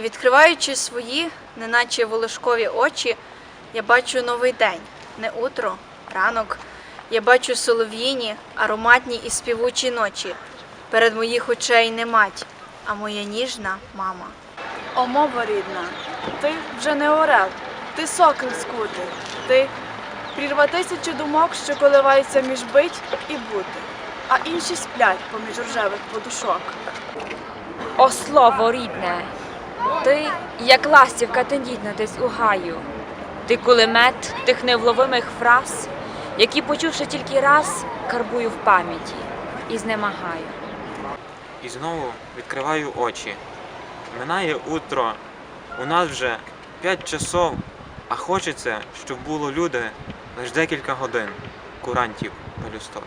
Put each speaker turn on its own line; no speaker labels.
І відкриваючи свої, неначе волошкові очі, я бачу новий день, не утро, ранок. Я бачу солов'їні, ароматні і співучі ночі. Перед моїх очей не мать, а моя ніжна мама.
О, мова рідна, ти вже не орел, ти сокіл скутий, ти прірва тисячі думок, що коливаються між бить і бути, а інші сплять поміж рожевих подушок.
О, слово рідне, ти, як ластівка тендітна десь у гаю, ти кулемет тих невловимих фраз, які, почувши тільки раз, карбую в пам'яті і знемагаю.
І знову відкриваю очі. Минає утро, у нас вже п'ять часов, а хочеться, щоб було люди лише декілька годин курантів пелюсток.